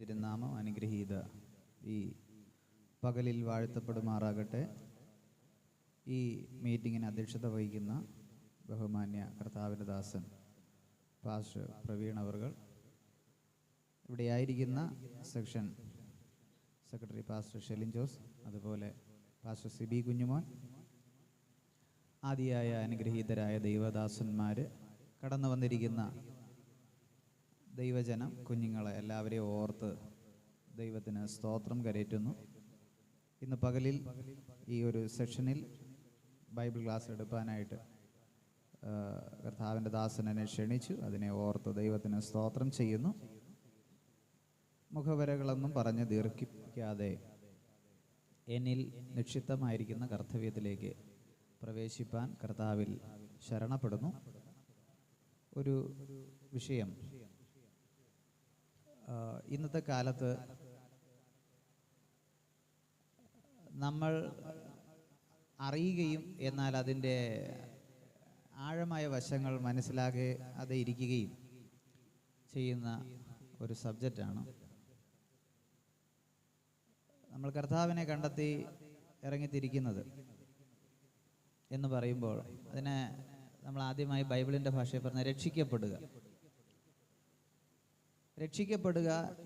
തിരുനാമം അനുഗ്രഹീത. ഈ പകലിൽ വാഴ്ത്തപ്പെടുമാറാകട്ടെ. ഈ മീറ്റിങ്ങിന് അധ്യക്ഷത വഹിക്കുന്ന ബഹുമാന്യ കർത്താവിന്റെ ദാസൻ പാസ്റ്റർ പ്രവീൺ അവർകൾ. ഇവിടെയായിരിക്കുന്ന section secretary pastor Shelin Jose അതുപോലെ പാസ്റ്റർ സിബി കുഞ്ഞുമോൻ ആദിയായ അനുഗ്രഹീതരായ ദൈവദാസന്മാർ കടന്നു വന്നിരിക്കുന്ന ദൈവജനം കുഞ്ഞുങ്ങളെ എല്ലാവരെയും ഓർത്ത് ദൈവത്തിന് സ്തോത്രം കരയറ്റുന്നു ഇന്ന് പകലിൽ ഈ ഒരു സെഷനിൽ ബൈബിൾ ക്ലാസ് എടുക്കാനായിട്ട് കർത്താവിന്റെ ദാസനെ ക്ഷണിച്ചു. അതിനെ ഓർത്ത് ദൈവത്തിന് സ്തോത്രം ചെയ്യുന്നു. മുഖവരകളൊന്നും പറഞ്ഞ് ദീർഘിപ്പിക്കാതെ എന്നിൽ നിക്ഷിപ്തമായിരിക്കുന്ന കർത്തവ്യത്തിലേക്ക് പ്രവേശിപ്പാൻ കർത്താവിൽ ശരണപ്പെടുന്നു. ഒരു വിഷയം ഇന്നത്തെ കാലത്ത് നമ്മൾ അറിയുകയും എന്നാൽ അതിന്റെ ആഴമായ വശങ്ങൾ മനസ്സിലാകെ അത് ഇരിക്കുകയും ചെയ്യുന്ന ഒരു സബ്ജക്റ്റാണ്. നമ്മൾ കർത്താവിനെ കണ്ടെത്തി ഇറങ്ങിത്തിരിക്കുന്നത് എന്ന് പറയുമ്പോൾ അതിനെ നമ്മൾ ആദ്യമായി ബൈബിളിന്റെ ഭാഷയിൽ പറഞ്ഞ രക്ഷിക്കപ്പെടുക. രക്ഷിക്കപ്പെടുക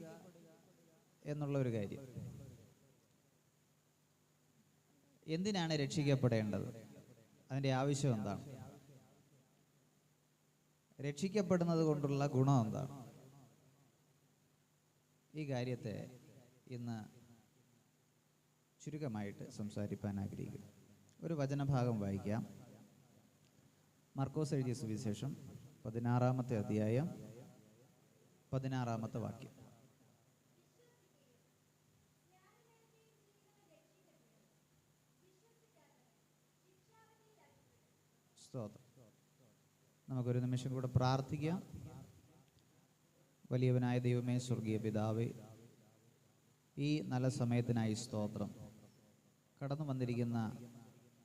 എന്നുള്ള ഒരു കാര്യം. എന്തിനാണ് രക്ഷിക്കപ്പെടേണ്ടത്? അതിന്റെ ആവശ്യം എന്താണ്? രക്ഷിക്കപ്പെടുന്നത് കൊണ്ടുള്ള ഗുണം എന്താണ്? ഈ കാര്യത്തെ ഇന്ന് ചുരുക്കമായിട്ട് സംസാരിക്കാൻ ആഗ്രഹിക്കുന്നു. ഒരു വചനഭാഗം വായിക്കാം. മർക്കോസ് എഴുതിയ സുവിശേഷം പതിനാറാമത്തെ അധ്യായം പതിനാറാമത്തെ വാക്യം. സ്തോത്രം. നമുക്കൊരു നിമിഷം കൂടെ പ്രാർത്ഥിക്കാം. വലിയവനായ ദൈവമേ സ്വർഗീയ പിതാവേ ഈ നല്ല സമയത്തിനായി സ്തോത്രം. കടന്നു വന്നിരിക്കുന്ന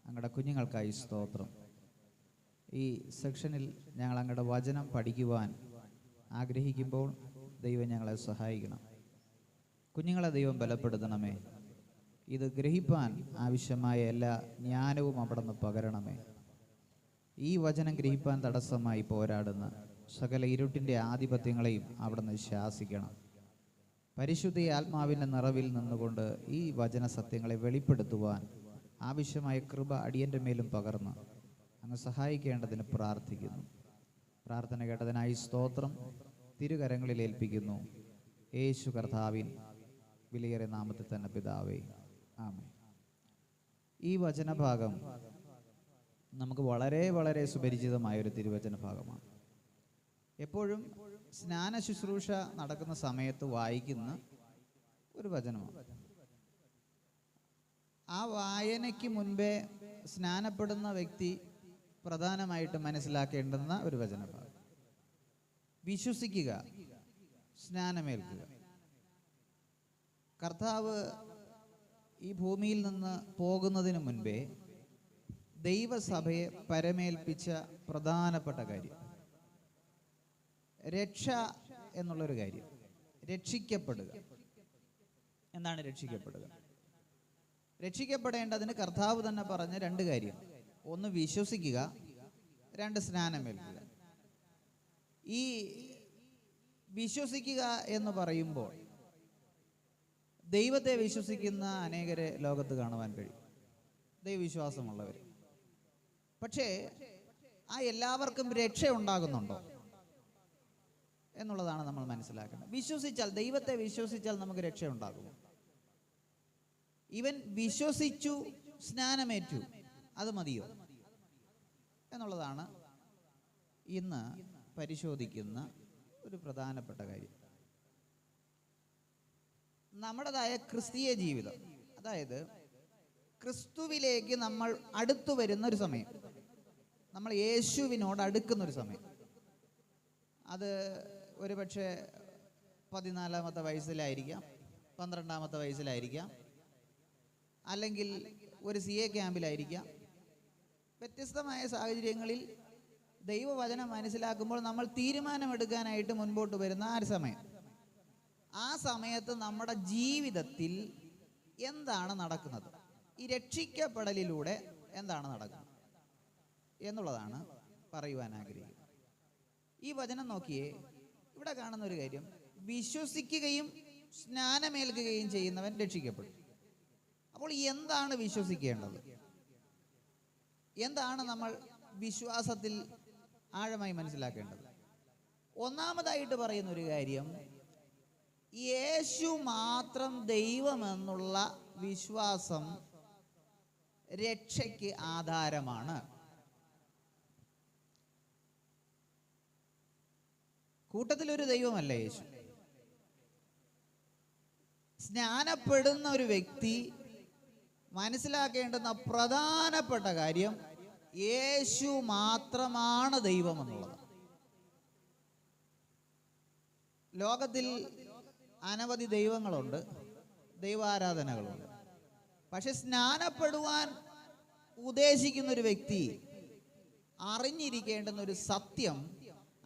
ഞങ്ങളുടെ കുഞ്ഞുങ്ങൾക്കായി സ്തോത്രം. ഈ സെക്ഷനിൽ ഞങ്ങൾ അങ്ങയുടെ വചനം പഠിക്കുവാൻ ആഗ്രഹിക്കുമ്പോൾ ദൈവം ഞങ്ങളെ സഹായിക്കണം. കുഞ്ഞുങ്ങളെ ദൈവം ബലപ്പെടുത്തണമേ. ഇത് ഗ്രഹിപ്പാൻ ആവശ്യമായ എല്ലാ ജ്ഞാനവും അവിടെ നിന്ന് പകരണമേ. ഈ വചനം ഗ്രഹിപ്പാൻ തടസ്സമായി പോരാടുന്ന സകല ഇരുട്ടിന്റെ ആധിപത്യങ്ങളെയും അവിടെ നിന്ന് ശാസിക്കണം. പരിശുദ്ധ ആത്മാവിന്റെ നിറവിൽ നിന്നുകൊണ്ട് ഈ വചന സത്യങ്ങളെ വെളിപ്പെടുത്തുവാൻ ആവശ്യമായ കൃപ അടിയന്റെ മേലും പകർന്ന് അങ്ങ് സഹായിക്കേണ്ടതിന് പ്രാർത്ഥിക്കുന്നു. പ്രാർത്ഥന കേട്ടതിനായി സ്തോത്രം തിരുകരങ്ങളിൽ ഏൽപ്പിക്കുന്നു. യേശു കർത്താവിൻ വിലയേറെ നാമത്തിൽ തന്നെ പിതാവേ ആമേ ഈ വചനഭാഗം നമുക്ക് വളരെ വളരെ സുപരിചിതമായ ഒരു തിരുവചന ഭാഗമാണ് എപ്പോഴും സ്നാന ശുശ്രൂഷ നടക്കുന്ന സമയത്ത് വായിക്കുന്ന ഒരു വചനമാണ്. ആ വായനയ്ക്ക് മുൻപേ സ്നാനപ്പെടുന്ന വ്യക്തി പ്രധാനമായിട്ട് മനസ്സിലാക്കേണ്ടുന്ന ഒരു വചനഭാഗം. വിശ്വസിക്കുക സ്നാനമേൽക്കുക. കർത്താവ് ഈ ഭൂമിയിൽ നിന്ന് പോകുന്നതിന് മുൻപേ ദൈവസഭയെ പരമേൽപ്പിച്ച പ്രധാനപ്പെട്ട കാര്യം. രക്ഷ എന്നുള്ളൊരു കാര്യം. രക്ഷിക്കപ്പെടുക. എന്താണ് രക്ഷിക്കപ്പെടുക? രക്ഷിക്കപ്പെടേണ്ടതിന് കർത്താവ് തന്നെ പറഞ്ഞ രണ്ട് കാര്യം. ഒന്ന് വിശ്വസിക്കുക. രണ്ട് സ്നാനമേൽക്കുക. ഈ വിശ്വസിക്കുക എന്ന് പറയുമ്പോൾ ദൈവത്തെ വിശ്വസിക്കുന്ന അനേകരെ ലോകത്ത് കാണുവാൻ കഴിയും. ദൈവവിശ്വാസമുള്ളവർ. പക്ഷേ ആ എല്ലാവർക്കും രക്ഷ ഉണ്ടാകുന്നുണ്ടോ? എന്നുള്ളതാണ് നമ്മൾ മനസ്സിലാക്കുന്നത് വിശ്വസിച്ചാൽ ദൈവത്തെ വിശ്വസിച്ചാൽ നമുക്ക് രക്ഷ ഉണ്ടാകുമോ ഇവൻ വിശ്വസിച്ചു സ്നാനമേറ്റു. അത് മതിയോ? എന്നുള്ളതാണ് ഇന്ന് പരിശോധിക്കുന്ന ഒരു പ്രധാനപ്പെട്ട കാര്യം. നമ്മുടേതായ ക്രിസ്തീയ ജീവിതം അതായത് ക്രിസ്തുവിലേക്ക് നമ്മൾ അടുത്തു വരുന്ന ഒരു സമയം നമ്മൾ യേശുവിനോട് അടുക്കുന്ന ഒരു സമയം. അത് ഒരുപക്ഷെ പതിനാലാമത്തെ വയസ്സിലായിരിക്കാം പന്ത്രണ്ടാമത്തെ വയസ്സിലായിരിക്കാം അല്ലെങ്കിൽ ഒരു സി എ ക്യാമ്പിലായിരിക്കാം വ്യത്യസ്തമായ സാഹചര്യങ്ങളിൽ ദൈവവചനം മനസ്സിലാക്കുമ്പോൾ നമ്മൾ തീരുമാനമെടുക്കാനായിട്ട് മുൻപോട്ട് വരുന്ന ആ സമയം. ആ സമയത്ത് നമ്മുടെ ജീവിതത്തിൽ എന്താണ് നടക്കുന്നത്? ഈ രക്ഷിക്കപ്പെടലിലൂടെ എന്താണ് നടക്കുന്നത്? എന്നുള്ളതാണ് പറയുവാൻ ആഗ്രഹിക്കുന്നത്. ഈ വചനം നോക്കിയേ ഇവിടെ കാണുന്ന ഒരു കാര്യം. വിശ്വസിക്കുകയും സ്നാനമേൽക്കുകയും ചെയ്യുന്നവൻ രക്ഷിക്കപ്പെടും. അപ്പോൾ എന്താണ് വിശ്വസിക്കേണ്ടത്? എന്താണ് നമ്മൾ വിശ്വാസത്തിൽ ആഴമായി മനസ്സിലാക്കേണ്ടത്? ഒന്നാമതായിട്ട് പറയുന്ന ഒരു കാര്യം യേശു മാത്രം ദൈവമെന്നുള്ള വിശ്വാസം രക്ഷയ്ക്ക് ആധാരമാണ്. കൂട്ടത്തിലൊരു ദൈവമല്ല യേശു. സ്നാനപ്പെടുന്ന ഒരു വ്യക്തി മനസ്സിലാക്കേണ്ടുന്ന പ്രധാനപ്പെട്ട കാര്യം യേശു മാത്രമാണ് ദൈവം എന്നുള്ളത്. ലോകത്തിൽ അനവധി ദൈവങ്ങളുണ്ട് ദൈവാരാധനകളുണ്ട്. പക്ഷെ സ്നാനപ്പെടുവാൻ ഉദ്ദേശിക്കുന്ന ഒരു വ്യക്തി അറിഞ്ഞിരിക്കേണ്ടുന്ന ഒരു സത്യം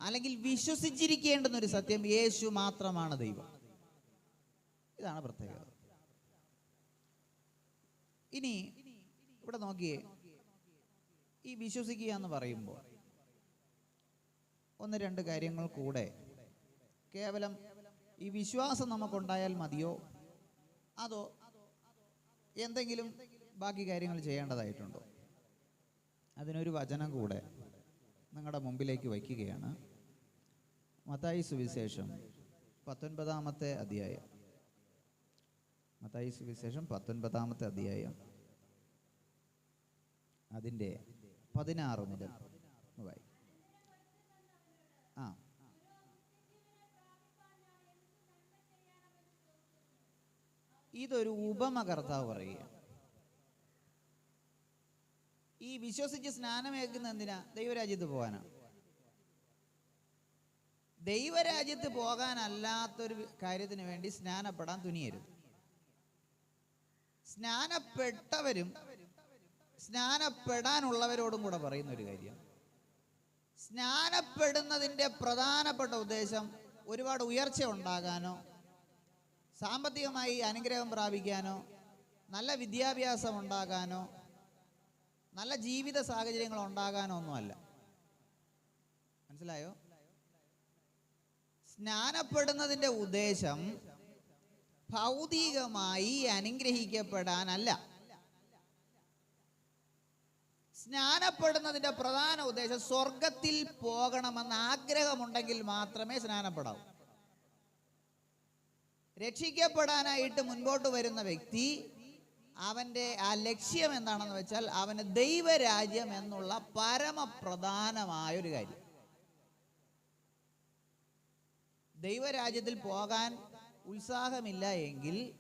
അല്ലെങ്കിൽ വിശ്വസിച്ചിരിക്കേണ്ടുന്ന ഒരു സത്യം യേശു മാത്രമാണ് ദൈവം. ഇതാണ് പ്രത്യേകത. ഇനി ഇവിടെ നോക്കിയേ. ഈ വിശ്വസിക്കുക എന്ന് പറയുമ്പോൾ ഒന്ന് രണ്ട് കാര്യങ്ങൾ കൂടെ. കേവലം ഈ വിശ്വാസം നമുക്കുണ്ടായാൽ മതിയോ? അതോ എന്തെങ്കിലും ബാക്കി കാര്യങ്ങൾ ചെയ്യേണ്ടതായിട്ടുണ്ടോ? അതിനൊരു വചനം കൂടെ നിങ്ങളുടെ മുമ്പിലേക്ക് വയ്ക്കുകയാണ്. മത്തായി സുവിശേഷം പത്തൊൻപതാമത്തെ അധ്യായം. മത്തായി സുവിശേഷം പത്തൊൻപതാമത്തെ അധ്യായം. അതിന്റെ പതിനാറ് മുതൽ വായി. ആ. ഇതൊരു ഉപമ കർത്താവ് പറയുക. ഈ വിശ്വസിച്ച് സ്നാനമേക്കുന്ന എന്തിനാ? ദൈവരാജ്യത്ത് പോകാനാ. ദൈവരാജ്യത്ത് പോകാനല്ലാത്തൊരു കാര്യത്തിന് വേണ്ടി സ്നാനപ്പെടാൻ തുനിയരുത്. സ്നാനപ്പെട്ടവരും സ്നാനപ്പെടാനുള്ളവരോടും കൂടെ പറയുന്ന ഒരു കാര്യം. സ്നാനപ്പെടുന്നതിന്റെ പ്രധാനപ്പെട്ട ഉദ്ദേശം ഒരുപാട് ഉയർച്ച ഉണ്ടാകാനോ സാമ്പത്തികമായി അനുഗ്രഹം പ്രാപിക്കാനോ നല്ല വിദ്യാഭ്യാസം ഉണ്ടാകാനോ നല്ല ജീവിത സാഹചര്യങ്ങൾ ഉണ്ടാകാനോ ഒന്നുമല്ല മനസ്സിലായോ? സ്നാനപ്പെടുന്നതിന്റെ ഉദ്ദേശം ഭൗതികമായി അനുഗ്രഹിക്കപ്പെടാനല്ല. സ്നാനപ്പെടുന്നതിന്റെ പ്രധാന ഉദ്ദേശം സ്വർഗത്തിൽ പോകണമെന്ന് ആഗ്രഹമുണ്ടെങ്കിൽ മാത്രമേ സ്നാനപ്പെടാവൂ. രക്ഷിക്കപ്പെടാനായിട്ട് മുൻപോട്ട് വരുന്ന വ്യക്തി അവന്റെ ആ ലക്ഷ്യം എന്താണെന്ന് വെച്ചാൽ അവന് ദൈവരാജ്യം എന്നുള്ള പരമപ്രധാനമായൊരു കാര്യം. ദൈവരാജ്യത്തിൽ പോകാൻ ഉത്സാഹമില്ല എങ്കിൽ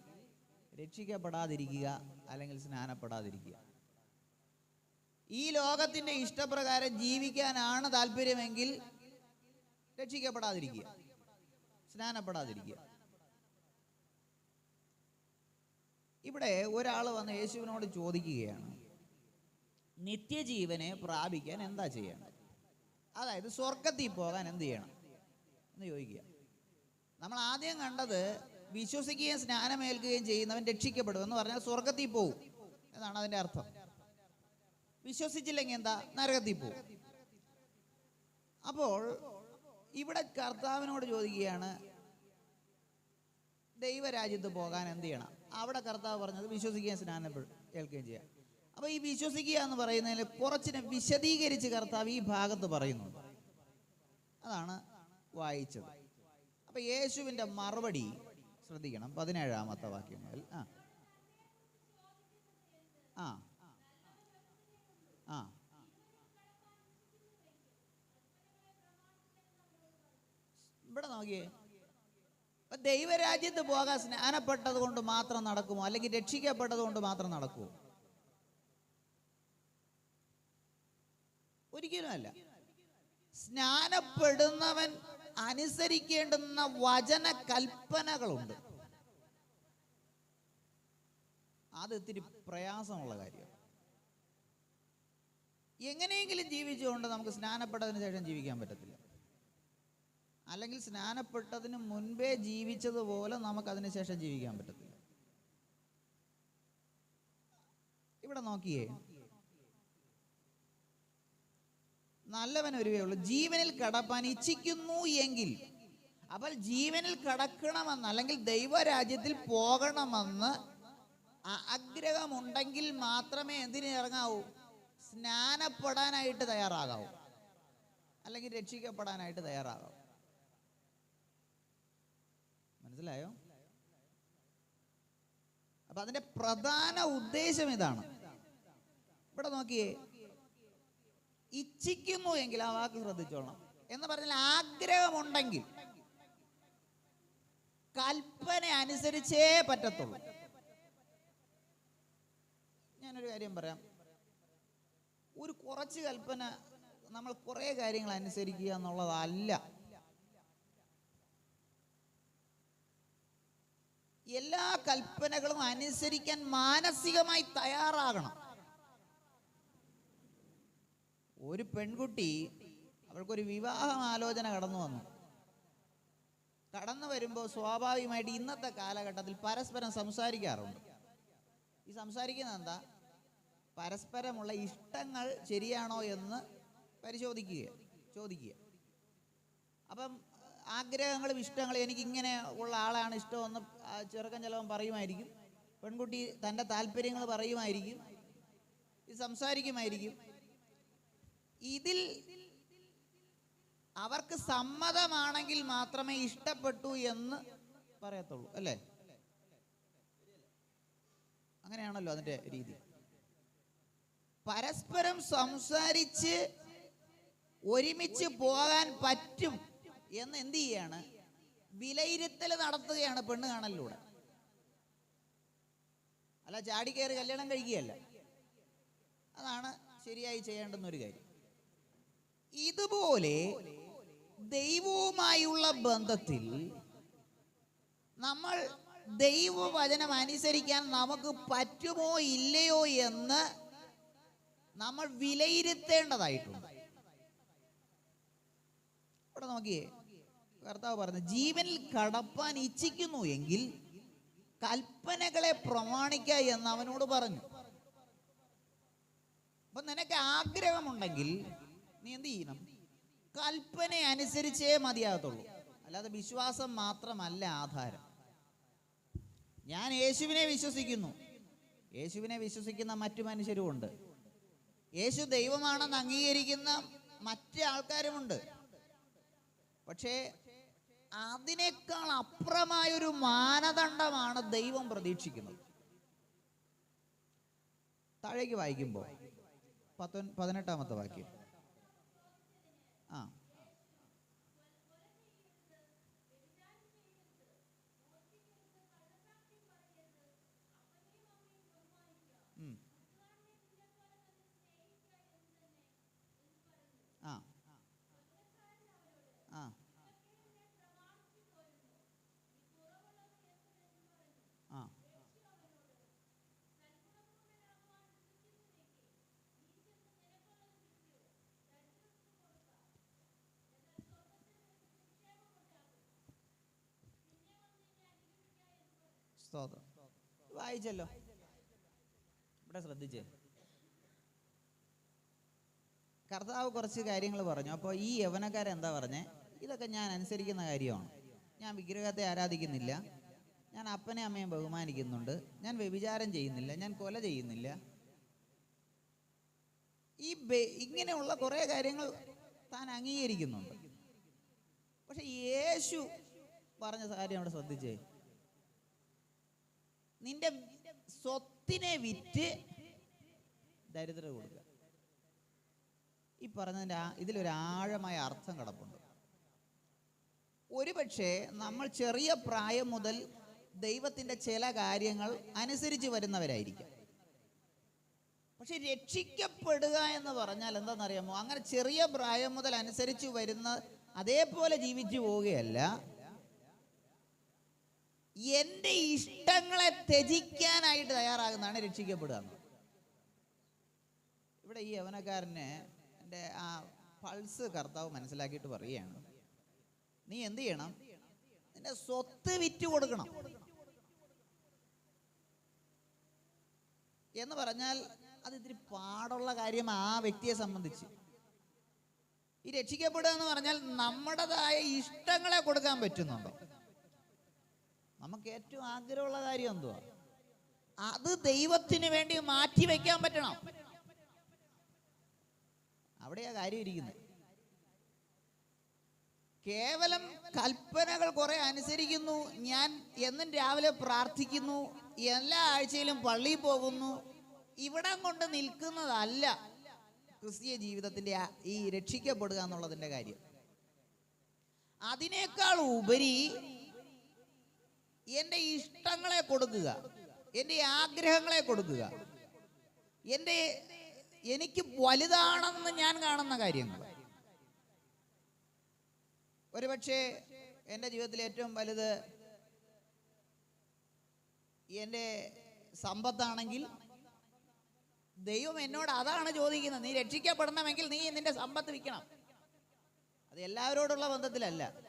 രക്ഷിക്കപ്പെടാതിരിക്കുക അല്ലെങ്കിൽ സ്നാനപ്പെടാതിരിക്കുക. ഈ ലോകത്തിന്റെ ഇഷ്ടപ്രകാരം ജീവിക്കാനാണ് താല്പര്യമെങ്കിൽ രക്ഷിക്കപ്പെടാതിരിക്കുക. സ്നാനപ്പെടാതിരിക്കുക. ഇവിടെ ഒരാൾ വന്ന് യേശുവിനോട് ചോദിക്കുകയാണ് നിത്യജീവനെ പ്രാപിക്കാൻ എന്താ ചെയ്യേണ്ടത്? അതായത് സ്വർഗത്തിൽ പോകാൻ എന്ത് ചെയ്യണം? എന്ന് ചോദിക്കുക. നമ്മൾ ആദ്യം കണ്ടത് വിശ്വസിക്കുകയും സ്നാനമേൽക്കുകയും ചെയ്യുന്നവൻ രക്ഷിക്കപ്പെടും എന്ന് പറഞ്ഞാൽ സ്വർഗത്തിൽ പോവും. എന്നാണ് അതിന്റെ അർത്ഥം. വിശ്വസിച്ചില്ലെങ്കിൽ എന്താ? നരകത്തിൽ പോവും. അപ്പോൾ ഇവിടെ കർത്താവിനോട് ചോദിക്കുകയാണ് ദൈവരാജ്യത്ത് പോകാൻ എന്ത് ചെയ്യണം? അവിടെ കർത്താവ് പറഞ്ഞത് വിശ്വസിക്കുകയും സ്നാനം ഏൽക്കുകയും ചെയ്യാം. അപ്പോൾ ഈ വിശ്വസിക്കുക എന്ന് പറയുന്നതിൽ കുറച്ചിനെ വിശദീകരിച്ച് കർത്താവ് ഈ ഭാഗത്ത് പറയുന്നു. അതാണ് വായിച്ചത്. അപ്പൊ യേശുവിന്റെ മറുപടി ശ്രദ്ധിക്കണം. പതിനേഴാമത്തെ വാക്യം മുതൽ. ആ. ആ. ആ. ഇവിടെ നോക്കിയേ. ദൈവരാജ്യത്ത് പോകാൻ സ്നാനപ്പെട്ടത് കൊണ്ട് മാത്രം നടക്കുമോ? അല്ലെങ്കിൽ രക്ഷിക്കപ്പെട്ടത് കൊണ്ട് മാത്രം നടക്കുമോ? ഒരിക്കലുമല്ല സ്നാനപ്പെടുന്നവൻ അനുസരിക്കേണ്ടുന്ന വചന കൽപ്പനകളുണ്ട് അത് ഇത്തിരി പ്രയാസമുള്ള കാര്യമാണ് എങ്ങനെയെങ്കിലും ജീവിച്ചുകൊണ്ട് നമുക്ക് സ്നാനപ്പെട്ടതിന് ശേഷം ജീവിക്കാൻ പറ്റത്തില്ല. അല്ലെങ്കിൽ സ്നാനപ്പെട്ടതിന് മുൻപേ ജീവിച്ചതുപോലെ നമുക്ക് അതിന് ശേഷം ജീവിക്കാൻ പറ്റത്തില്ല. ഇവിടെ നോക്കിയേ നല്ലവൻ ഒരുവേ ഉള്ളൂ ജീവനിൽ കടപ്പാൻ ഇച്ഛിക്കുന്നു എങ്കിൽ. അപ്പോൾ ജീവനിൽ കടക്കണമെന്ന് അല്ലെങ്കിൽ ദൈവരാജ്യത്തിൽ പോകണമെന്ന് ആഗ്രഹമുണ്ടെങ്കിൽ മാത്രമേ എന്തിനിറങ്ങാവൂ സ്നാനപ്പെടാനായിട്ട് തയ്യാറാകാവൂ. അല്ലെങ്കിൽ രക്ഷിക്കപ്പെടാനായിട്ട് തയ്യാറാകാവൂ. മനസ്സിലായോ? അപ്പൊ അതിന്റെ പ്രധാന ഉദ്ദേശം ഇതാണ്. ഇവിടെ നോക്കിയേ ഇച്ഛിക്കുന്നു എങ്കിൽ ആ വാക്ക് ശ്രദ്ധിച്ചോളാം എന്ന് പറഞ്ഞാൽ ആഗ്രഹമുണ്ടെങ്കിൽ കൽപ്പന അനുസരിച്ചേ പറ്റത്തുള്ളൂ. ഞാനൊരു കാര്യം പറയാം. ഒരു കുറച്ച് കൽപ്പന നമ്മൾ കുറേ കാര്യങ്ങൾ അനുസരിക്കുക എന്നുള്ളതല്ല. എല്ലാ കൽപ്പനകളും അനുസരിക്കാൻ മാനസികമായി തയ്യാറാകണം. ഒരു പെൺകുട്ടി അവൾക്കൊരു വിവാഹം ആലോചന കടന്നു വന്നു. കടന്നു വരുമ്പോൾ സ്വാഭാവികമായിട്ട് ഇന്നത്തെ കാലഘട്ടത്തിൽ പരസ്പരം സംസാരിക്കാറുണ്ട്. ഈ സംസാരിക്കുന്നത് എന്താ? പരസ്പരമുള്ള ഇഷ്ടങ്ങൾ ശരിയാണോ എന്ന് പരിശോധിക്കുക ചോദിക്കുക. അപ്പം ആഗ്രഹങ്ങളും ഇഷ്ടങ്ങളും എനിക്ക് ഇങ്ങനെ ഉള്ള ആളാണ് ഇഷ്ടമെന്ന് ചെറുക്കൻ ചിലവൻ പറയുമായിരിക്കും. പെൺകുട്ടി തന്റെ താല്പര്യങ്ങൾ പറയുമായിരിക്കും. ഇത് സംസാരിക്കുമായിരിക്കും. ഇതിൽ അവർക്ക് സമ്മതമാണെങ്കിൽ മാത്രമേ ഇഷ്ടപ്പെട്ടു എന്ന് പറയത്തുള്ളൂ അല്ലേ? അങ്ങനെയാണല്ലോ അതിന്റെ രീതി. പരസ്പരം സംസാരിച്ച് ഒരുമിച്ച് പോകാൻ പറ്റും എന്ന് എന്ത് ചെയ്യാണ്? വിലയിരുത്തൽ നടത്തുകയാണ് പെണ്ണ് കാണലിലൂടെ. അല്ല ചാടിക്കയറി കല്യാണം കഴിക്കുകയല്ല. അതാണ് ശരിയായി ചെയ്യേണ്ടുന്ന ഒരു കാര്യം. ഇതുപോലെ ദൈവവുമായുള്ള ബന്ധത്തിൽ നമ്മൾ ദൈവവചനം അനുസരിക്കാൻ നമുക്ക് പറ്റുമോ ഇല്ലയോ എന്ന് നമ്മൾ വിലയിരുത്തേണ്ടതായിട്ടുണ്ട്. ഇവിടെ നോക്കിയേ കർത്താവ് പറഞ്ഞു ജീവനിൽ കടപ്പാൻ ഇച്ഛിക്കുന്നു എങ്കിൽ കൽപ്പനകളെ പ്രമാണിക്ക എന്ന് അവനോട് പറഞ്ഞു. അപ്പൊ നിനക്ക് ആഗ്രഹമുണ്ടെങ്കിൽ നീ എന്ത് ചെയ്യണം കൽപ്പന അനുസരിച്ചേ മതിയാകത്തുള്ളൂ. അല്ലാതെ വിശ്വാസം മാത്രമല്ല ആധാരം. ഞാൻ യേശുവിനെ വിശ്വസിക്കുന്നു. യേശുവിനെ വിശ്വസിക്കുന്ന മറ്റു മനുഷ്യരുമുണ്ട്. യേശു ദൈവമാണെന്ന് അംഗീകരിക്കുന്ന മറ്റ് ആൾക്കാരുമുണ്ട്. പക്ഷേ അതിനേക്കാൾ അപ്പുറമായൊരു മാനദണ്ഡമാണ് ദൈവം പ്രതീക്ഷിക്കുന്നത്. താഴേക്ക് വായിക്കുമ്പോൾ പത്തൊൻ പതിനെട്ടാമത്തെ വാക്യം ആ ഉം. ആ ആ ആ സ്തോത്രം. വായിച്ചല്ലോ. ഇവിടെ ശ്രദ്ധിച്ചേ. കർത്താവ് കുറച്ച് കാര്യങ്ങൾ പറഞ്ഞു. അപ്പോൾ ഈ യവനക്കാരെന്താ പറഞ്ഞേ? ഇതൊക്കെ ഞാൻ അനുസരിക്കുന്ന കാര്യമാണ്. ഞാൻ വിഗ്രഹത്തെ ആരാധിക്കുന്നില്ല. ഞാൻ അപ്പനെ അമ്മയും ബഹുമാനിക്കുന്നുണ്ട്. ഞാൻ വ്യഭിചാരം ചെയ്യുന്നില്ല. ഞാൻ കൊല ചെയ്യുന്നില്ല. ഈ ഇങ്ങനെയുള്ള കുറേ കാര്യങ്ങൾ താൻ അംഗീകരിക്കുന്നുണ്ട്. പക്ഷെ യേശു പറഞ്ഞ കാര്യം അവിടെ ശ്രദ്ധിച്ചേ. നിന്റെ സ്വത്തിനെ വിറ്റ് ദരിദ്ര കൊടുക്കുക. ഈ പറഞ്ഞതിന്റെ ഇതിലൊരു ആഴമായ അർത്ഥം കിടപ്പുണ്ട്. ഒരുപക്ഷെ നമ്മൾ ചെറിയ പ്രായം മുതൽ ദൈവത്തിന്റെ ചില കാര്യങ്ങൾ അനുസരിച്ച് വരുന്നവരായിരിക്കും. പക്ഷെ രക്ഷിക്കപ്പെടുക എന്ന് പറഞ്ഞാൽ എന്താണെന്നറിയാമോ? അങ്ങനെ ചെറിയ പ്രായം മുതൽ അനുസരിച്ച് വരുന്ന അതേപോലെ ജീവിച്ചു പോവുകയല്ല. എന്റെ ഇഷ്ടങ്ങളെ ത്യജിക്കാനായിട്ട് തയ്യാറാകുന്നതാണ് രക്ഷിക്കപ്പെടുക. ഇവിടെ ഈ യവനക്കാരന് എന്റെ ആ പൾസ് കർത്താവ് മനസ്സിലാക്കിയിട്ട് പറയുകയാണ് നീ എന്ത് ചെയ്യണം? നിന്റെ സ്വത്ത് വിറ്റ് കൊടുക്കണം. എന്ന് പറഞ്ഞാൽ അത് ഇത്തിരി പാടുള്ള കാര്യം ആ വ്യക്തിയെ സംബന്ധിച്ച്. ഈ രക്ഷിക്കപ്പെടുക എന്ന് പറഞ്ഞാൽ നമ്മുടേതായ ഇഷ്ടങ്ങളെ കൊടുക്കാൻ പറ്റുന്നുണ്ടോ? നമുക്ക് ഏറ്റവും ആഗ്രഹമുള്ള കാര്യം എന്തുവാ? അത് ദൈവത്തിന് വേണ്ടി മാറ്റി വെക്കാൻ പറ്റണം. അവിടെയാ കാര്യം ഇരിക്കുന്നത് കേവലം കൽപ്പനകൾ കുറെ അനുസരിക്കുന്നു. ഞാൻ എന്നും രാവിലെ പ്രാർത്ഥിക്കുന്നു. എല്ലാ ആഴ്ചയിലും പള്ളിയിൽ പോകുന്നു. ഇവിടം കൊണ്ട് നിൽക്കുന്നതല്ല ക്രിസ്തീയ ജീവിതത്തിന്റെ ഈ രക്ഷിക്കപ്പെടുക എന്നുള്ളതിന്റെ കാര്യം. അതിനേക്കാൾ ഉപരി എന്റെ ഇഷ്ടങ്ങളെ കൊടുക്കുക എന്റെ ആഗ്രഹങ്ങളെ കൊടുക്കുക എന്റെ എനിക്ക് വലുതാണെന്ന് ഞാൻ കാണുന്ന കാര്യങ്ങൾ. ഒരുപക്ഷെ എന്റെ ജീവിതത്തിൽ ഏറ്റവും വലുത് എന്റെ സമ്പത്താണെങ്കിൽ ദൈവം എന്നോട് അതാണ് ചോദിക്കുന്നത്. നീ രക്ഷിക്കപ്പെടണമെങ്കിൽ നീ നിന്റെ സമ്പത്ത് വിൽക്കണം. അത് എല്ലാവരോടുള്ള ബന്ധത്തിലല്ല.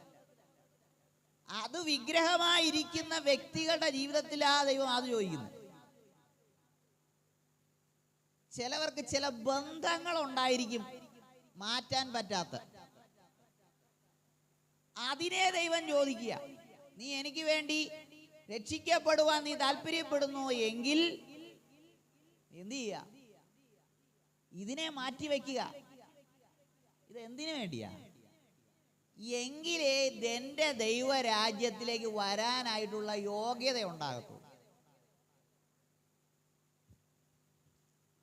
അത് വിഗ്രഹമായിരിക്കുന്ന വ്യക്തികളുടെ ജീവിതത്തിൽ ആ ദൈവം അത് ചോദിക്കുന്നു ചിലവർക്ക് ചില ബന്ധങ്ങൾ ഉണ്ടായിരിക്കും മാറ്റാൻ പറ്റാത്ത. അതിനെ ദൈവം ചോദിക്കുക. നീ എനിക്ക് വേണ്ടി രക്ഷിക്കപ്പെടുവാൻ നീ താല്പര്യപ്പെടുന്നു എങ്കിൽ എന്തു ചെയ്യുക? ഇതിനെ മാറ്റി വയ്ക്കുക ഇത് എന്തിനു വേണ്ടിയാ? എങ്കിലേ എന്റെ ദൈവരാജ്യത്തിലേക്ക് വരാനായിട്ടുള്ള യോഗ്യത ഉണ്ടാകത്തുള്ളൂ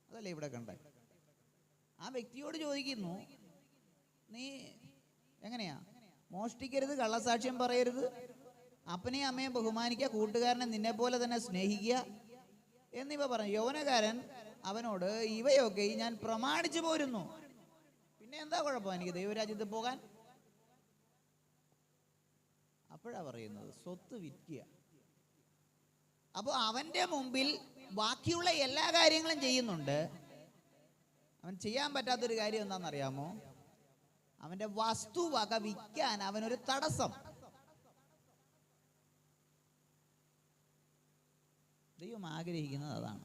അതല്ലേ ഇവിടെ കണ്ട? ആ വ്യക്തിയോട് ചോദിക്കുന്നു നീ എങ്ങനെയാ? മോഷ്ടിക്കരുത് കള്ളസാക്ഷ്യം പറയരുത്. അപ്പനെയും അമ്മയും ബഹുമാനിക്കുക കൂട്ടുകാരനെ നിന്നെ പോലെ തന്നെ സ്നേഹിക്കുക എന്നിവ പറഞ്ഞു യൗവനക്കാരൻ അവനോട് ഇവയൊക്കെ ഞാൻ പ്രമാണിച്ചു പോരുന്നു. പിന്നെ എന്താ കുഴപ്പം? എനിക്ക് ദൈവരാജ്യത്ത് പോകാൻ അപ്പോഴാ പറയുന്നത് സ്വത്ത് വിൽക്കുക അപ്പോൾ അവന്റെ മുമ്പിൽ ബാക്കിയുള്ള എല്ലാ കാര്യങ്ങളും ചെയ്യുന്നുണ്ട്. അവൻ ചെയ്യാൻ പറ്റാത്തൊരു കാര്യം എന്താണെന്നറിയാമോ? വസ്തു വക വിൽക്കാൻ അവനൊരു തടസ്സം. ദൈവം ആഗ്രഹിക്കുന്നത് അതാണ്.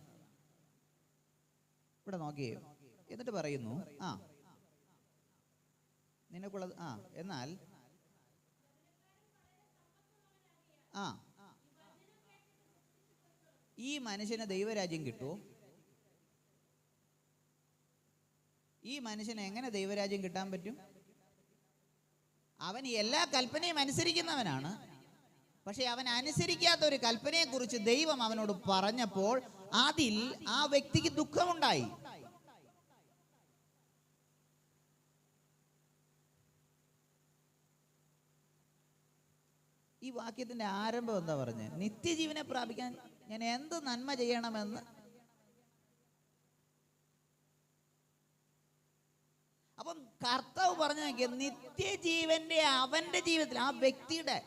ഇവിടെ നോക്കിയേ എന്നിട്ട് പറയുന്നു ആ നിനക്കുള്ളത് ആ എന്നാൽ ആ. ഈ മനുഷ്യന് ദൈവരാജ്യം കിട്ടുമോ ഈ മനുഷ്യന് എങ്ങനെ ദൈവരാജ്യം കിട്ടാൻ പറ്റും? അവൻ എല്ലാ കൽപ്പനയും അനുസരിക്കുന്നവനാണ്. പക്ഷെ അവൻ അനുസരിക്കാത്ത ഒരു കൽപ്പനയെ കുറിച്ച് ദൈവം അവനോട് പറഞ്ഞപ്പോൾ അതിൽ ആ വ്യക്തിക്ക് ദുഃഖമുണ്ടായി. ഈ വാക്യത്തിന്റെ ആരംഭം എന്താ പറഞ്ഞത് നിത്യജീവനെ പ്രാപിക്കാൻ ഞാൻ എന്ത് നന്മ ചെയ്യണമെന്ന്. അപ്പം കർത്താവ് പറഞ്ഞു നോക്കിയ നിത്യജീവന്റെ അവന്റെ ജീവിതത്തിൽ ആ വ്യക്തിയുടെ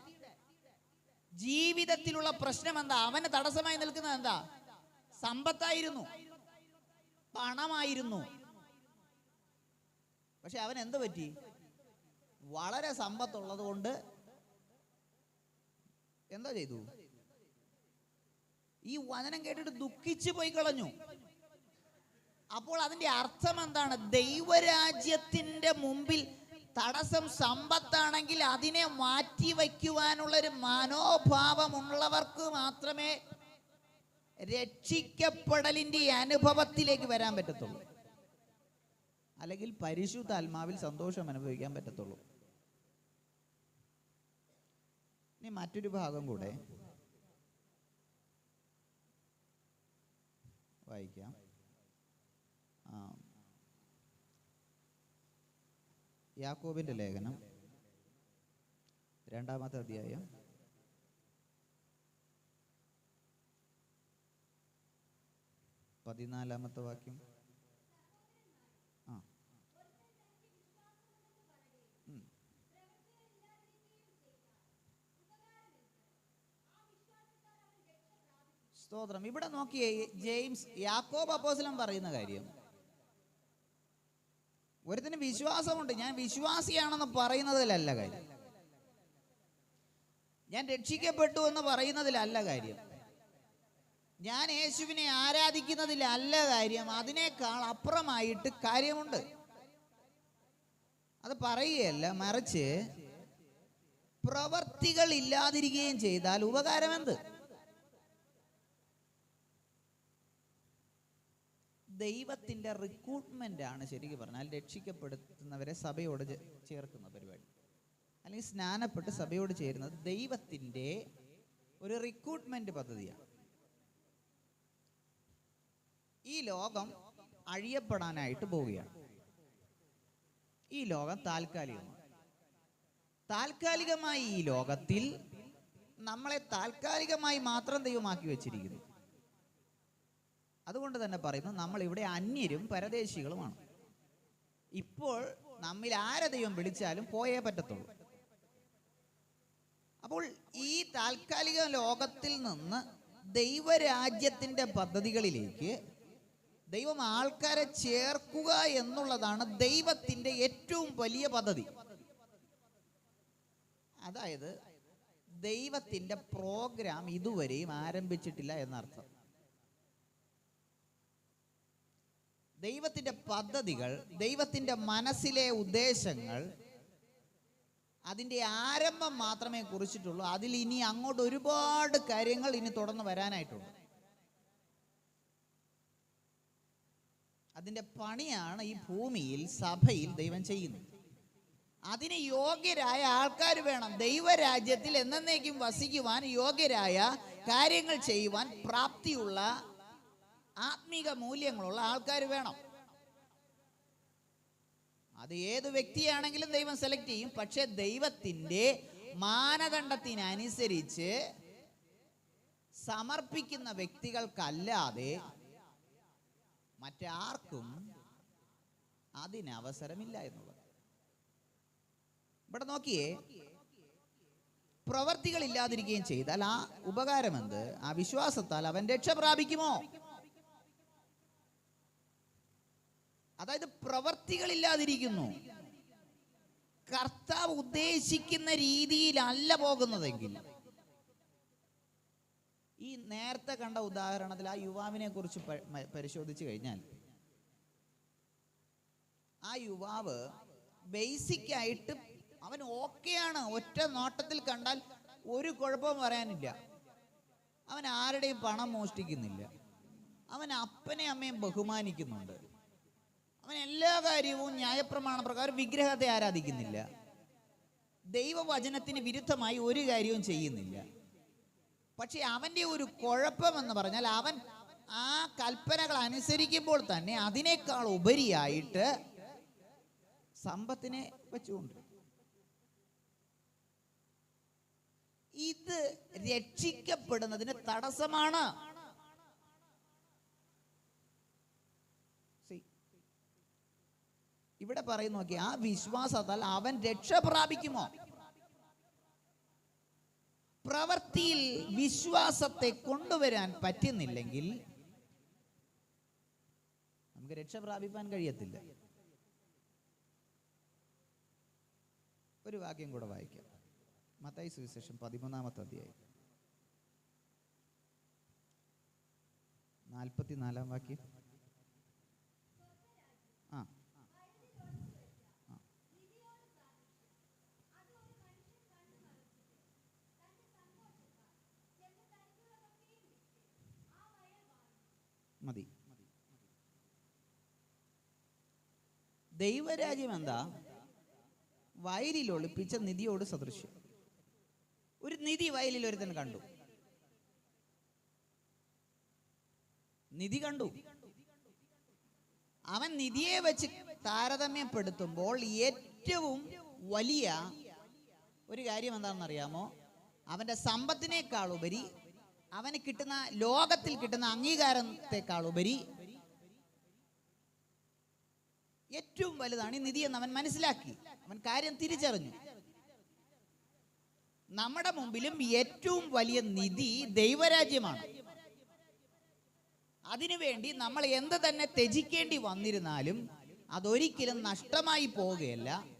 ജീവിതത്തിലുള്ള പ്രശ്നം എന്താ? അവന് തടസ്സമായി നിൽക്കുന്നത് എന്താ? സമ്പത്തായിരുന്നു. പണമായിരുന്നു. പക്ഷെ അവൻ എന്ത് പറ്റി? വളരെ സമ്പത്തുള്ളത് കൊണ്ട് എന്താ ചെയ്തു? ഈ വചനം കേട്ടിട്ട് ദുഃഖിച്ചു പോയി കളഞ്ഞു. അപ്പോൾ അതിന്റെ അർത്ഥം എന്താണ്? ദൈവരാജ്യത്തിന്റെ മുമ്പിൽ തടസ്സം സമ്പത്താണെങ്കിൽ അതിനെ മാറ്റി വയ്ക്കുവാനുള്ള ഒരു മനോഭാവമുള്ളവർക്ക് മാത്രമേ രക്ഷിക്കപ്പെടലിന്റെ അനുഭവത്തിലേക്ക് വരാൻ പറ്റത്തുള്ളൂ. അല്ലെങ്കിൽ പരിശുദ്ധ ആത്മാവിൽ സന്തോഷം അനുഭവിക്കാൻ പറ്റത്തുള്ളൂ. ഇനി മറ്റൊരു ഭാഗം കൂടെ. വായിക്കാം. യാക്കോബിന്റെ ലേഖനം. രണ്ടാമത്തെ അധ്യായം. പതിനാലാമത്തെ വാക്യം. സ്തോത്രം. ഇവിടെ നോക്കിയേ ജെയിംസ് യാക്കോബ് അപ്പോസലം പറയുന്ന കാര്യം. ഒരുത്തിന് വിശ്വാസമുണ്ട്. ഞാൻ വിശ്വാസിയാണെന്ന് പറയുന്നതിലല്ല കാര്യം. ഞാൻ രക്ഷിക്കപ്പെട്ടു എന്ന് പറയുന്നതിലല്ല കാര്യം. ഞാൻ യേശുവിനെ ആരാധിക്കുന്നതിലല്ല കാര്യം. അതിനേക്കാൾ അപ്പുറമായിട്ട് കാര്യമുണ്ട്. അത് പറയുകയല്ല മറിച്ച് പ്രവർത്തികൾ ഇല്ലാതിരിക്കുകയും ചെയ്താൽ ഉപകാരമെന്ത്? ദൈവത്തിന്റെ റിക്രൂട്ട്മെന്റ് ആണ് ശരിക്കും പറഞ്ഞാൽ. രക്ഷിക്കപ്പെടുത്തുന്നവരെ സഭയോട് ചേർക്കുന്ന പരിപാടി. അല്ലെങ്കിൽ സ്നാനപ്പെട്ട് സഭയോട് ചേരുന്നത് ദൈവത്തിന്റെ ഒരു റിക്രൂട്ട്മെന്റ് പദ്ധതിയാണ്. ഈ ലോകം അഴിയപ്പെടാനായിട്ട് പോവുകയാണ്. ഈ ലോകം താൽക്കാലികമാണ്. താൽക്കാലികമായി ഈ ലോകത്തിൽ നമ്മളെ താൽക്കാലികമായി മാത്രം ദൈവമാക്കി വെച്ചിരിക്കുന്നു. അതുകൊണ്ട് തന്നെ പറയുന്നു നമ്മൾ ഇവിടെ അന്യരും പരദേശികളുമാണ്. ഇപ്പോൾ നമ്മിൽ ആരെ ദൈവം വിളിച്ചാലും പോയേ പറ്റത്തുള്ളൂ. അപ്പോൾ ഈ താൽക്കാലിക ലോകത്തിൽ നിന്ന് ദൈവരാജ്യത്തിന്റെ പദ്ധതികളിലേക്ക് ദൈവം ആൾക്കാരെ ചേർക്കുക എന്നുള്ളതാണ് ദൈവത്തിന്റെ ഏറ്റവും വലിയ പദ്ധതി. അതായത് ദൈവത്തിന്റെ പ്രോഗ്രാം ഇതുവരെയും ആരംഭിച്ചിട്ടില്ല എന്നർത്ഥം. ദൈവത്തിന്റെ പദ്ധതികൾ ദൈവത്തിന്റെ മനസ്സിലെ ഉദ്ദേശങ്ങൾ അതിന്റെ ആരംഭം മാത്രമേ കുറിച്ചിട്ടുള്ളൂ. അതിൽ ഇനി അങ്ങോട്ട് ഒരുപാട് കാര്യങ്ങൾ ഇനി തുടർന്ന് വരാനായിട്ടുണ്ട്. അതിന്റെ പണിയാണ് ഈ ഭൂമിയിൽ സഭയിൽ ദൈവം ചെയ്യുന്നത്. അതിന് യോഗ്യരായ ആൾക്കാർ വേണം. ദൈവരാജ്യത്തിൽ എന്നേക്കും വസിക്കുവാൻ യോഗ്യരായ കാര്യങ്ങൾ ചെയ്യുവാൻ പ്രാപ്തിയുള്ള ആത്മീക മൂല്യങ്ങളുള്ള ആൾക്കാർ വേണം. അത് ഏത് വ്യക്തിയാണെങ്കിലും ദൈവം സെലക്ട് ചെയ്യും. പക്ഷെ ദൈവത്തിന്റെ മാനദണ്ഡത്തിനനുസരിച്ച് സമർപ്പിക്കുന്ന വ്യക്തികൾക്കല്ലാതെ മറ്റാർക്കും അതിന് അവസരമില്ല എന്നുള്ളത്. ഇവിടെ നോക്കിയേ പ്രവർത്തികൾ ഇല്ലാതിരിക്കുകയും ചെയ്താൽ ആ ഉപകാരമെന്ത്? ആ വിശ്വാസത്താൽ അവൻ രക്ഷ പ്രാപിക്കുമോ? അതായത് പ്രവർത്തികളില്ലാതിരിക്കുന്നു. കർത്താവ് ഉദ്ദേശിക്കുന്ന രീതിയിലല്ല പോകുന്നതെങ്കിൽ. ഈ നേരത്തെ കണ്ട ഉദാഹരണത്തിൽ ആ യുവാവിനെ കുറിച്ച് പരിശോധിച്ചു കഴിഞ്ഞാൽ ആ യുവാവ് ബേസിക് ആയിട്ട് അവൻ ഓക്കെയാണ്. ഒറ്റ നോട്ടത്തിൽ കണ്ടാൽ ഒരു കുഴപ്പവും പറയാനില്ല. അവൻ ആരുടെയും പണം മോഷ്ടിക്കുന്നില്ല. അവൻ അപ്പനെ അമ്മയും ബഹുമാനിക്കുന്നുണ്ട്. അവൻ എല്ലാ കാര്യവും ന്യായപ്രമാണ പ്രകാരം വിഗ്രഹത്തെ ആരാധിക്കുന്നില്ല. ദൈവവചനത്തിന് വിരുദ്ധമായി ഒരു കാര്യവും ചെയ്യുന്നില്ല. പക്ഷെ അവന്റെ ഒരു കുഴപ്പമെന്ന് പറഞ്ഞാൽ അവൻ ആ കൽപ്പനകൾ അനുസരിക്കുമ്പോൾ തന്നെ അതിനേക്കാൾ ഉപരിയായിട്ട് സമ്പത്തിനെ വെച്ചുകൊണ്ട്. ഇത് രക്ഷിക്കപ്പെടുന്നതിന് തടസ്സമാണ്. ഇവിടെ പറയുന്നു നോക്കി ആ വിശ്വാസത്താൽ അവൻ രക്ഷ പ്രാപിക്കുമോ? പ്രവൃത്തിയിൽ വിശ്വാസത്തെ കൊണ്ടുവരാൻ പറ്റുന്നില്ലെങ്കിൽ നമുക്ക് രക്ഷ പ്രാപിപ്പാൻ കഴിയത്തില്ല. ഒരു വാക്യം കൂടെ വായിക്കാം. മത്തായി സുവിശേഷം പതിമൂന്നാമത്തെ അധ്യായം. നാൽപ്പത്തിനാലാം വാക്യം ആ മതി. ദൈവരാജ്യം എന്താ? വയലിൽ ഒളിപ്പിച്ച നിധിയോട് സദൃശ്യം. ഒരു നിധി വയലിൽ ഒരുത്തൻ കണ്ടു. നിധി കണ്ടു. അവൻ നിധിയെ വെച്ച് താരതമ്യപ്പെടുത്തുമ്പോൾ ഏറ്റവും വലിയ ഒരു കാര്യം എന്താണെന്ന് അറിയാമോ അവന്റെ സമ്പത്തിനേക്കാൾ ഉപരി അവന് കിട്ടുന്ന ലോകത്തിൽ കിട്ടുന്ന അംഗീകാരത്തെക്കാൾ ഉപരി ഏറ്റവും വലുതാണ് ഈ നിധി എന്ന് അവൻ മനസ്സിലാക്കി. അവൻ കാര്യം തിരിച്ചറിഞ്ഞു. നമ്മുടെ മുമ്പിലും ഏറ്റവും വലിയ നിധി ദൈവരാജ്യമാണ്. അതിനുവേണ്ടി നമ്മൾ എന്ത് തന്നെ ത്യജിക്കേണ്ടി വന്നിരുന്നാലും അതൊരിക്കലും നഷ്ടമായി പോവുകയല്ല.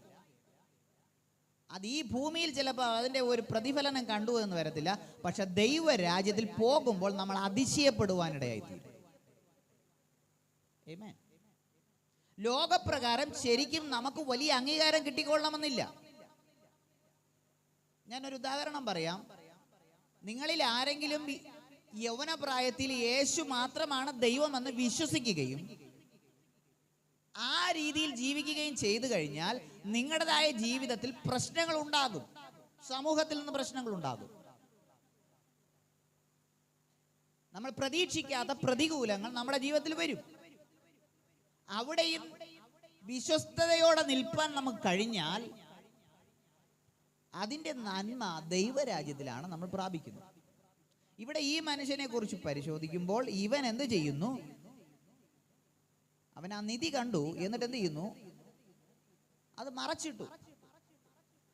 അത് ഈ ഭൂമിയിൽ ചിലപ്പോൾ അതിന്റെ ഒരു പ്രതിഫലനം കണ്ടു എന്ന് വരത്തില്ല. പക്ഷെ ദൈവരാജ്യത്തിൽ പോകുമ്പോൾ നമ്മൾ അതിശയപ്പെടുവാനിടയായിത്തീരും. Amen. ലോകപ്രകാരം ശരിക്കും നമുക്ക് വലിയ അംഗീകാരം കിട്ടിക്കൊള്ളണമെന്നില്ല. ഞാനൊരു ഉദാഹരണം പറയാം. നിങ്ങളിൽ ആരെങ്കിലും യൗവന യൗവനപ്രായത്തിൽ യേശു മാത്രമാണ് ദൈവമെന്ന് വിശ്വസിക്കുകയും ആ രീതിയിൽ ജീവിക്കുകയും ചെയ്തു കഴിഞ്ഞാൽ നിങ്ങളുടേതായ ജീവിതത്തിൽ പ്രശ്നങ്ങൾ ഉണ്ടാകും. സമൂഹത്തിൽ നിന്ന് പ്രശ്നങ്ങൾ ഉണ്ടാകും. നമ്മൾ പ്രതീക്ഷിക്കാത്ത പ്രതികൂലങ്ങൾ നമ്മുടെ ജീവിതത്തിൽ വരും. അവിടെയും വിശ്വസ്തയോടെ നിൽപ്പാൻ നമുക്ക് കഴിഞ്ഞാൽ അതിന്റെ നന്മ ദൈവരാജ്യത്തിലാണ് നമ്മൾ പ്രാപിക്കുന്നത്. ഇവിടെ ഈ മനുഷ്യനെ കുറിച്ച് പരിശോധിക്കുമ്പോൾ ഇവൻ എന്ത് ചെയ്യുന്നു? അവൻ ആ നിധി കണ്ടു എന്നിട്ട് എന്ത് ചെയ്യുന്നു? അത് മറച്ചിട്ടു.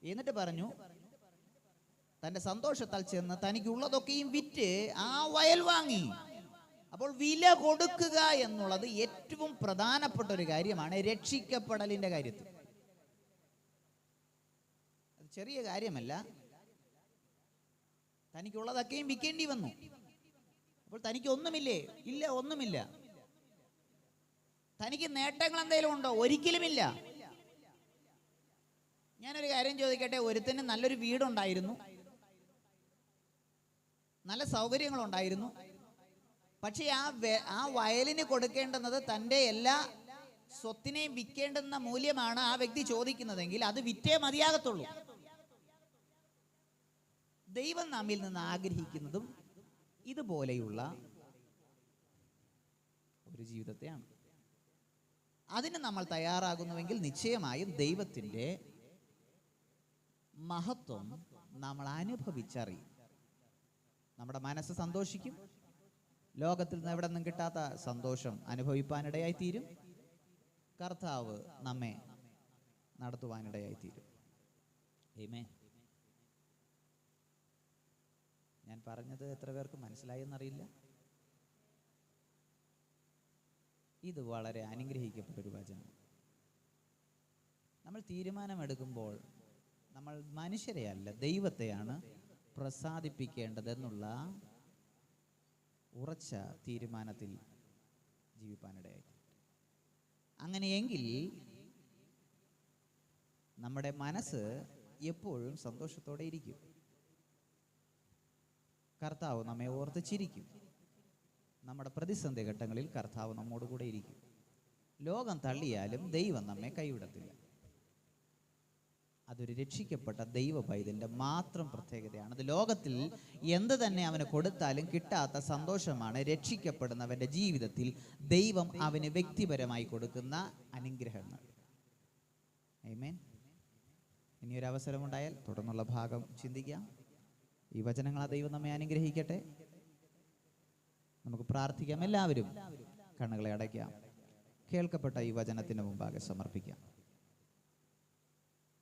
എന്നിട്ട് പറഞ്ഞു തന്റെ സന്തോഷത്താൽ ചെന്ന് തനിക്കുള്ളതൊക്കെയും വിറ്റ് ആ വയൽ വാങ്ങി. അപ്പോൾ വില കൊടുക്കുക എന്നുള്ളത് ഏറ്റവും പ്രധാനപ്പെട്ട ഒരു കാര്യമാണ് രക്ഷിക്കപ്പെടലിന്റെ കാര്യത്തിൽ. അത് ചെറിയ കാര്യമല്ല. തനിക്കുള്ളതൊക്കെയും വിൽക്കേണ്ടി വന്നു. അപ്പോൾ തനിക്ക് ഒന്നുമില്ലേ ഇല്ല ഒന്നുമില്ല. തനിക്ക് നേട്ടങ്ങൾ എന്തെങ്കിലും ഉണ്ടോ? ഒരിക്കലുമില്ല. ഞാനൊരു കാര്യം ചോദിക്കട്ടെ? ഒരുത്തന് നല്ലൊരു വീടുണ്ടായിരുന്നു. നല്ല സൗകര്യങ്ങളുണ്ടായിരുന്നു. പക്ഷേ ആ ആ വയലിന് കൊടുക്കേണ്ടുന്നത് തന്റെ എല്ലാ സ്വത്തിനെയും വിൽക്കേണ്ടുന്ന മൂല്യമാണ് ആ വ്യക്തി ചോദിക്കുന്നതെങ്കിൽ അത് വിറ്റേ മതിയാകത്തുള്ളൂ. ദൈവം നമ്മിൽ നിന്ന് ആഗ്രഹിക്കുന്നതും ഇതുപോലെയുള്ള ഒരു ജീവിതത്തെയാണ്. അതിന് നമ്മൾ തയ്യാറാകുന്നുവെങ്കിൽ നിശ്ചയമായും ദൈവത്തിന്റെ മഹത്വം നമ്മൾ അനുഭവിച്ചറിയും. നമ്മുടെ മനസ്സ് സന്തോഷിക്കും. ലോകത്തിൽ നിന്ന് എവിടെ നിന്നും കിട്ടാത്ത സന്തോഷം അനുഭവിപ്പാനിടയായി തീരും കർത്താവ് നമ്മെ നടത്തുവാനിടയായി തീരും Amen. ഞാൻ പറഞ്ഞത് എത്ര പേർക്ക് മനസ്സിലായി ഇത് വളരെ അനുഗ്രഹിക്കപ്പെട്ട ഒരു വചനം. നമ്മൾ തീരുമാനമെടുക്കുമ്പോൾ നമ്മൾ മനുഷ്യരെയല്ല ദൈവത്തെയാണ് പ്രസാദിപ്പിക്കേണ്ടതെന്നുള്ള ഉറച്ച തീരുമാനത്തിൽ ജീവിപ്പാനിടയായി. അങ്ങനെയെങ്കിൽ നമ്മുടെ മനസ്സ് എപ്പോഴും സന്തോഷത്തോടെ ഇരിക്കും. കർത്താവ് നമ്മെ ഓർത്ത് ചിരിക്കും നമ്മുടെ പ്രതിസന്ധി ഘട്ടങ്ങളിൽ കർത്താവ് നമ്മോട് കൂടെ ഇരിക്കും. ലോകം തള്ളിയാലും ദൈവം നമ്മെ കൈവിടത്തില്ല. അതൊരു രക്ഷിക്കപ്പെട്ട ദൈവ പൈതലിന്റെ മാത്രം പ്രത്യേകതയാണ്. അത് ലോകത്തിൽ എന്ത് തന്നെ അവന് കൊടുത്താലും കിട്ടാത്ത സന്തോഷമാണ് രക്ഷിക്കപ്പെടുന്നവന്റെ ജീവിതത്തിൽ ദൈവം അവന് വ്യക്തിപരമായി കൊടുക്കുന്ന അനുഗ്രഹങ്ങൾ. Amen. ഇനിയൊരു അവസരമുണ്ടായാൽ തുടർന്നുള്ള ഭാഗം ചിന്തിക്കാം. ഈ വചനങ്ങൾ ആ ദൈവം നമ്മെ അനുഗ്രഹിക്കട്ടെ. നമുക്ക് പ്രാർത്ഥിക്കാം. എല്ലാവരും കണ്ണുകളെ അടയ്ക്കാം. കേൾക്കപ്പെട്ട ഈ വചനത്തിന് മുമ്പാകെ സമർപ്പിക്കാം.